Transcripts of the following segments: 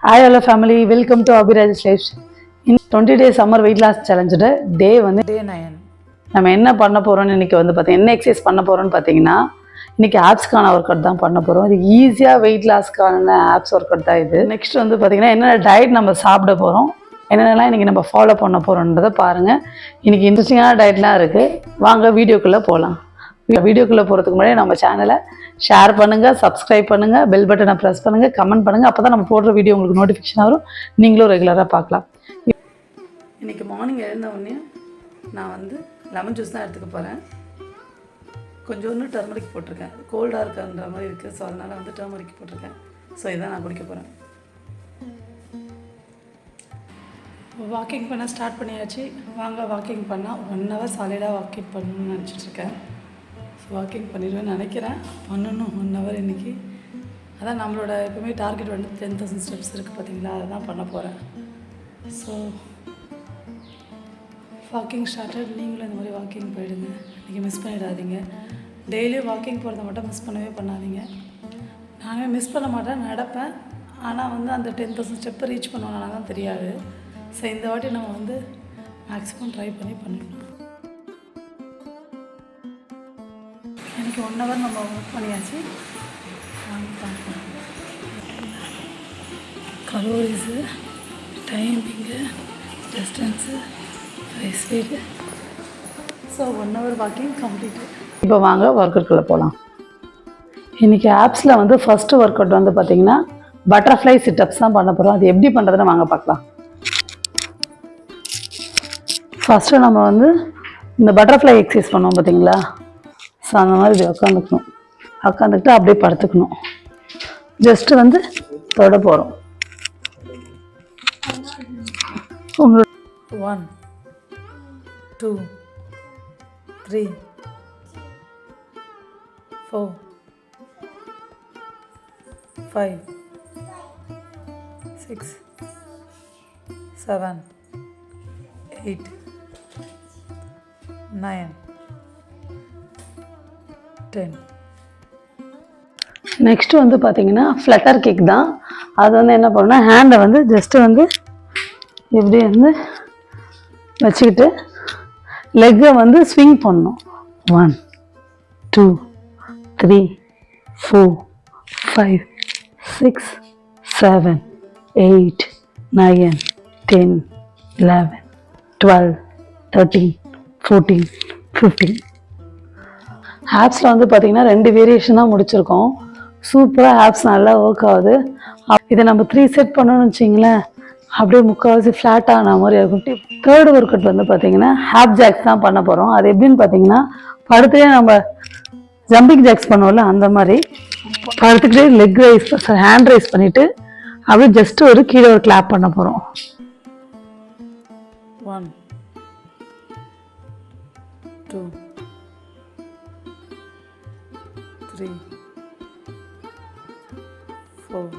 Hi hello family welcome to Abiraj life in twenty days summer weight loss சேலஞ்சோட day வந்து day nine நம்ம என்ன பண்ண போகிறோம்னு இன்றைக்கி வந்து பார்த்தீங்கன்னா என்ன எக்ஸசைஸ் பண்ண போகிறோம்னு பார்த்தீங்கன்னா இன்றைக்கி ஆப்ஸ்க்கான ஒர்க் அவுட் தான் பண்ண போகிறோம் இது ஈஸியாக வெயிட் லாஸ்க்கான ஆப்ஸ் ஒர்க் அவுட் தான் இது. நெக்ஸ்ட் வந்து பார்த்தீங்கன்னா என்னென்ன டயட் நம்ம சாப்பிட போகிறோம் என்னென்னலாம் இன்றைக்கி நம்ம ஃபாலோ பண்ண போகிறோன்றதை பாருங்கள் இன்றைக்கி இன்ட்ரெஸ்டிங்கான டயட்லாம் இருக்குது வாங்க வீடியோக்குள்ளே போகலாம் வீடியோக்குள்ளே போகிறதுக்கு முன்னாடி நம்ம சேனலை ஷேர் பண்ணுங்கள் சப்ஸ்கிரைப் பண்ணுங்கள் பெல் பட்டனை ப்ரெஸ் பண்ணுங்கள் கமெண்ட் பண்ணுங்கள் அப்போ தான் நம்ம போடுற வீடியோ உங்களுக்கு நோட்டிஃபிகேஷன் வரும். நீங்களும் ரெகுலராக பார்க்கலாம். இன்றைக்கி மார்னிங் எழுந்த உடனே நான் வந்து லெமன் ஜூஸ் தான் எடுத்துக்க போகிறேன் கொஞ்சோண்டு டர்மரிக் போட்டிருக்கேன். கோல்டாக இருக்குன்ற மாதிரி இருக்குது ஸோ அதனால் வந்து டர்மரிக் போட்டிருக்கேன். ஸோ இதான் நான் குடிக்க போகிறேன் வாக்கிங் பண்ண ஸ்டார்ட் பண்ணியாச்சு. வாங்க வாக்கிங் பண்ணால் ஒன் ஹவர் சாலிடாக வாக்கிங் பண்ணணும்னு நினச்சிட்ருக்கேன் வாக்கிங் பண்ணிடுவேன்னு நினைக்கிறேன். பண்ணணும் ஒன் ஹவர் இன்றைக்கி அதான் நம்மளோட எப்பவுமே டார்கெட் வந்து டென் தௌசண்ட் ஸ்டெப்ஸ் இருக்குது பார்த்தீங்களா? அதை தான் பண்ண போகிறேன் ஸோ வாக்கிங் ஸ்டார்டட் நீங்களும் இந்த மாதிரி வாக்கிங் போயிடுங்க. இன்றைக்கி மிஸ் பண்ணிடாதீங்க. டெய்லியும் வாக்கிங் போகிறத மட்டும் மிஸ் பண்ணவே பண்ணாதீங்க. நானே மிஸ் பண்ண மாட்டேன் நடப்பேன். ஆனால் வந்து அந்த டென் தௌசண்ட் ஸ்டெப்பை ரீச் பண்ணுவோம்னா தான் தெரியாது. ஸோ இந்த வாட்டி நம்ம வந்து மேக்ஸிமம் ட்ரை பண்ணி பண்ணிடணும். இன்றைக்கி ஒன் ஹவர் நம்ம ஒர்க் பண்ணியாச்சு. Calories timing distance speed so one hour walking complete இப்போ வாங்க ஒர்க் அவுட்குள்ளே போகலாம் இன்றைக்கி ஆப்ஸில் வந்து ஃபஸ்ட்டு ஒர்க் அவுட் வந்து பார்த்திங்கன்னா பட்டர்ஃப்ளை சிட்டப்ஸ் தான் பண்ண போகிறோம் அது எப்படி பண்ணுறதுன்னு வாங்க பார்க்கலாம். ஃபஸ்ட்டு நம்ம வந்து இந்த பட்டர்ஃப்ளை எக்ஸசைஸ் பண்ணுவோம் பார்த்தீங்களா ஸோ அந்த மாதிரி இப்படி உட்காந்துக்கணும் உட்காந்துக்கிட்டு அப்படியே படுத்துக்கணும். ஜஸ்ட்டு வந்து தொட போகிறோம் உங்களோட one two three four five six seven eight nine ten next வந்து பார்த்தீங்கன்னா ஃப்ளட்டர் கேக் தான். அது வந்து என்ன பண்ணணும்னா ஹேண்டை வந்து ஜஸ்ட்டு வந்து இப்படி வந்து வச்சுக்கிட்டு லெக்கை வந்து ஸ்விங் பண்ணணும். One two three four five six seven eight nine ten eleven twelve thirteen fourteen fifteen ஆப்ஸில் வந்து பார்த்திங்கன்னா ரெண்டு வேரியேஷன் தான் முடிச்சிருக்கோம். சூப்பராக ஆப்ஸ் நல்லா ஒர்க் ஆகுது. இதை நம்ம த்ரீ செட் பண்ணணும்னு வச்சிங்களேன் அப்படியே முக்கால்வாசி ஃப்ளாட் ஆன மாதிரி இருக்கும். தேர்ட் ஒர்க் அவுட் வந்து பார்த்திங்கன்னா ஹாப் ஜாக்ஸ் தான் பண்ண போகிறோம் அது எப்படின்னு பார்த்தீங்கன்னா படுத்துலேயே நம்ம ஜம்பிங் ஜாக்ஸ் பண்ணுவோம்ல அந்த மாதிரி. படுத்துக்கிட்டே லெக் ரைஸ் ஹேண்ட் ரைஸ் பண்ணிவிட்டு அப்படியே ஜஸ்ட் ஒரு கீழே ஒரு கிளாப் பண்ண போகிறோம் one two three four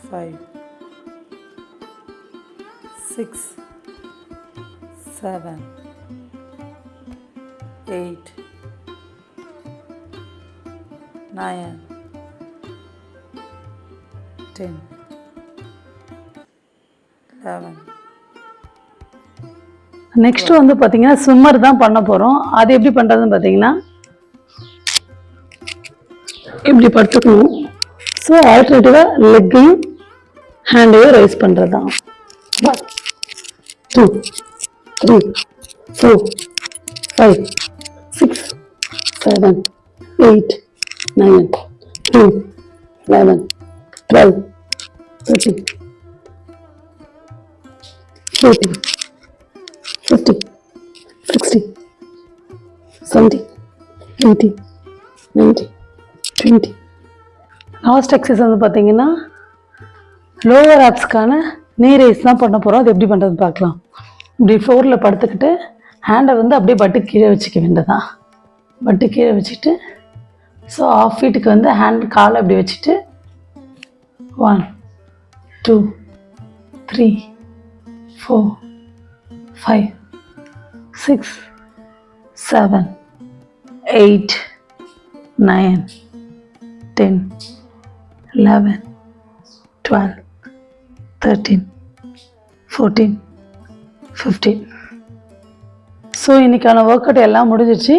five six seven eight nine ten eleven next வந்து பார்த்தீங்கன்னா ஸ்விம்மர் தான் பண்ண போகிறோம் அது எப்படி பண்ணுறதுன்னு பார்த்தீங்கன்னா இப்படி படுத்துக்கணும் ஸோ ஆல்டர்னேட்டிவாக லெக்கையும் ஹேண்டையும் ரைஸ் பண்ணுறது தான் one two three four five six seven eight nine ten eleven twelve thirteen fourteen fifty sixty seventy eighty ninety twenty last exercise வந்து பார்த்தீங்கன்னா லோவர் ஆப்ஸ்க்கான நீ ரைஸ் தான் பண்ண போகிறோம் அது எப்படி பண்ணுறது பார்க்கலாம். இப்படி ஃப்ளோரில் படுத்துக்கிட்டு ஹேண்டை வந்து அப்படியே பட்டு கீழே வச்சுக்க வேண்டியதான் பட்டு கீழே வச்சுட்டு ஸோ ஆஃப் ஃபீட்டுக்கு வந்து ஹேண்ட் காலை அப்படி வச்சுட்டு one two three four five six seven eight nine ten eleven twelve thirteen fourteen fifteen so இன்றைக்கான ஒர்க் அவுட் எல்லாம் முடிஞ்சிச்சு.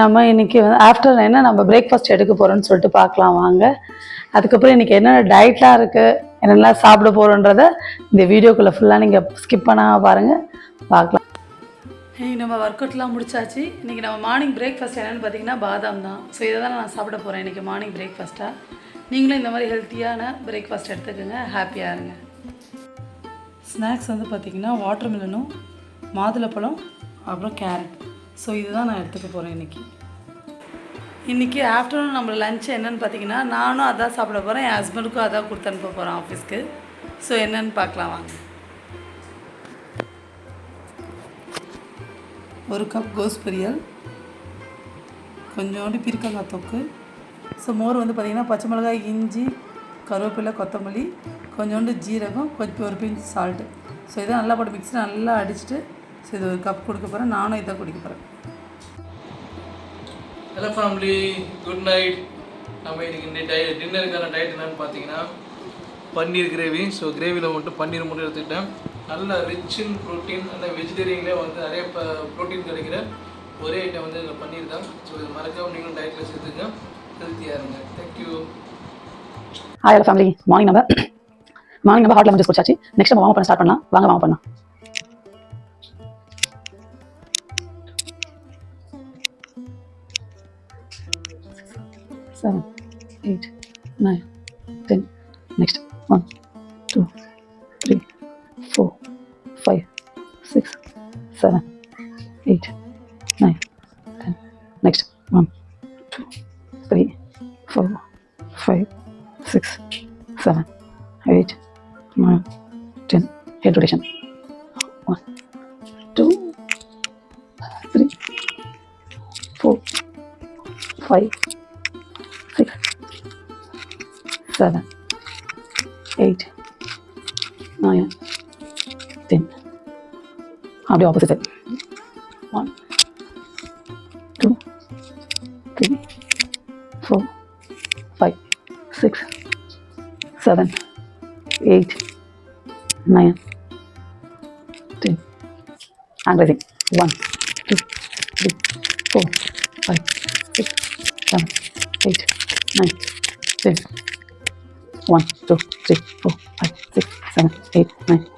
நம்ம இன்றைக்கி வந்து ஆஃப்டர் என்ன நம்ம பிரேக்ஃபாஸ்ட் எடுக்க போகிறோம்னு சொல்லிட்டு பார்க்கலாம் வாங்க. அதுக்கப்புறம் இன்றைக்கி என்னென்ன டயட்லாம் இருக்குது என்னெல்லாம் சாப்பிட போகிறோன்றத இந்த வீடியோக்குள்ளே ஃபுல்லாக நீங்கள் ஸ்கிப் பண்ணாமல் பாருங்கள் பார்க்கலாம். இன்றைக்கி நம்ம ஒர்க் அவுட்லாம் முடிச்சாச்சு. இன்றைக்கி நம்ம மார்னிங் பிரேக்ஃபாஸ்ட் என்னென்னு பார்த்தீங்கன்னா பாதாம் தான். ஸோ இதை தான் நான் சாப்பிட போகிறேன் இன்றைக்கி மார்னிங் பிரேக்ஃபாஸ்ட்டாக நீங்களும் இந்த மாதிரி ஹெல்த்தியான பிரேக்ஃபாஸ்ட் எடுத்துக்கோங்க. ஹாப்பியாக இருங்க. ஸ்நாக்ஸ் வந்து பார்த்திங்கன்னா வாட்டர் மிலனும் மாதுளப்பழம் அப்புறம் கேரட் ஸோ இதுதான் நான் எடுத்துக்க போகிறேன் இன்றைக்கி இன்றைக்கி ஆஃப்டர்நூன் நம்ம லஞ்ச் என்னென்னு பார்த்தீங்கன்னா நானும் அதான் சாப்பிட போகிறேன் என் ஹஸ்பண்டுக்கும் அதான் கொடுத்து அனுப்ப போகிறேன் ஆஃபீஸ்க்கு ஸோ என்னென்னு பார்க்கலாம் வாங்க. ஒரு கப் கோஸ் பொரியல். கொஞ்சோண்டு பீர்க்கங்காய் தொக்கு. ஸோ மோர் வந்து பார்த்திங்கன்னா பச்சை மிளகாய் இஞ்சி கருவேப்பிலை கொத்தமல்லி கொஞ்சோண்டு ஜீரகம் கொஞ்சம் ஒரு பிஞ்சு சால்ட்டு ஸோ இதை நல்லா போட்டு மிக்ஸி நல்லா அடிச்சுட்டு ஸோ இது ஒரு கப் கொடுக்க போகிறேன் நானும் இதை குடிக்க போகிறேன் ஹலோ ஃபேமிலி குட் நைட் நம்ம இன்றைக்கி டை டின்னருக்கான டயட் என்னென்னு பார்த்தீங்கன்னா பன்னீர் கிரேவி ஸோ கிரேவியில் மட்டும் பன்னீர் மட்டும் எடுத்துக்கிட்டேன். நல்ல ரிச் இன் ப்ரோட்டீன் நல்ல வெஜிடேரியன்லேயே வந்து நிறைய ப்ரோட்டீன் கிடைக்கிற ஒரே ஐட்டம் வந்து இதில் பன்னீர் தான் ஸோ இது மறக்காமல் நீங்களும் டயட்டில் சேர்த்துங்க ஹெல்த்தியாக இருங்க. Thank you hi hello family morning நம்ம மார்னிங் நம்ம ஹாட் லெமன் ஜூஸ் குடிச்சாச்சு நெக்ஸ்ட் நம்ம வாங்க பண்ண ஸ்டார்ட் பண்ணலாம். வாங்க வாங்க பண்ணலாம் seven eight nine ten next one seven, eight, nine, ten. Next one, two, three, four, five, six, seven, eight, nine, ten. Head rotation. One, two, three, four, five, six, seven, eight, nine, ten half the opposite side. One, two, three, four, five, six, seven, eight, nine, ten. And rising. One, two, three, four, five, six, seven, eight, nine, ten. One, two, three, four, five, six, seven, eight, nine.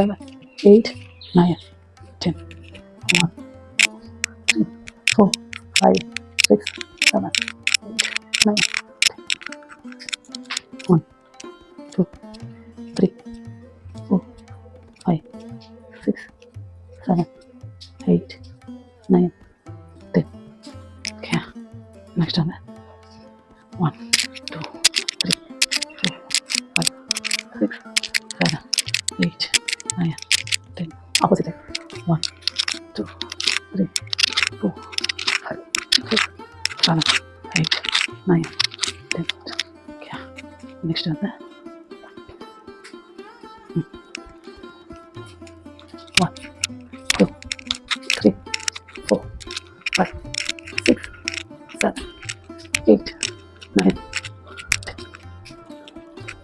seven, eight, nine, ten. One, two, four, five, six, seven, eight, nine, ten. One, two, three, four, five, six, seven, eight, nine, ten. Okay. Next on that. ಇಷ್ಟೊಂದು one two three four five six seven eight nine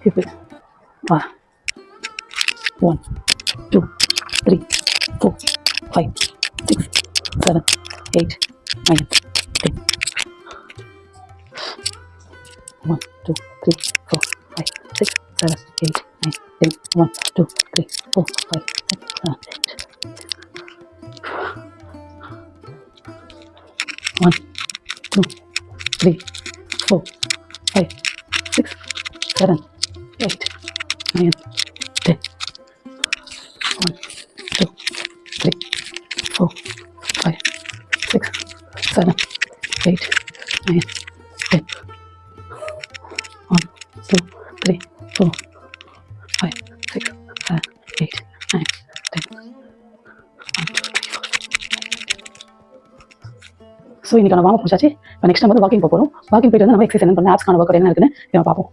ಇದು ವಾ one two three four five six seven eight nine ten one One, two, three, four, five, six, seven, eight. One, two, three, four, five, six, seven, eight, nine, ten. One, two, three, four, five, six, seven, eight, nine, ten. One, two, three, four, five. So இன்னைக்கான வாங்க முடிச்சாச்சு இப்போ next நம்ம வந்து walking போகிறோம் walking போயிட்டு வந்து நம்ம எக்ஸசைஸ் என்ன பண்ண ஆப்ஸ்க்கான ஒர்க் என்ன இருக்குன்னு நம்ம பார்ப்போம்.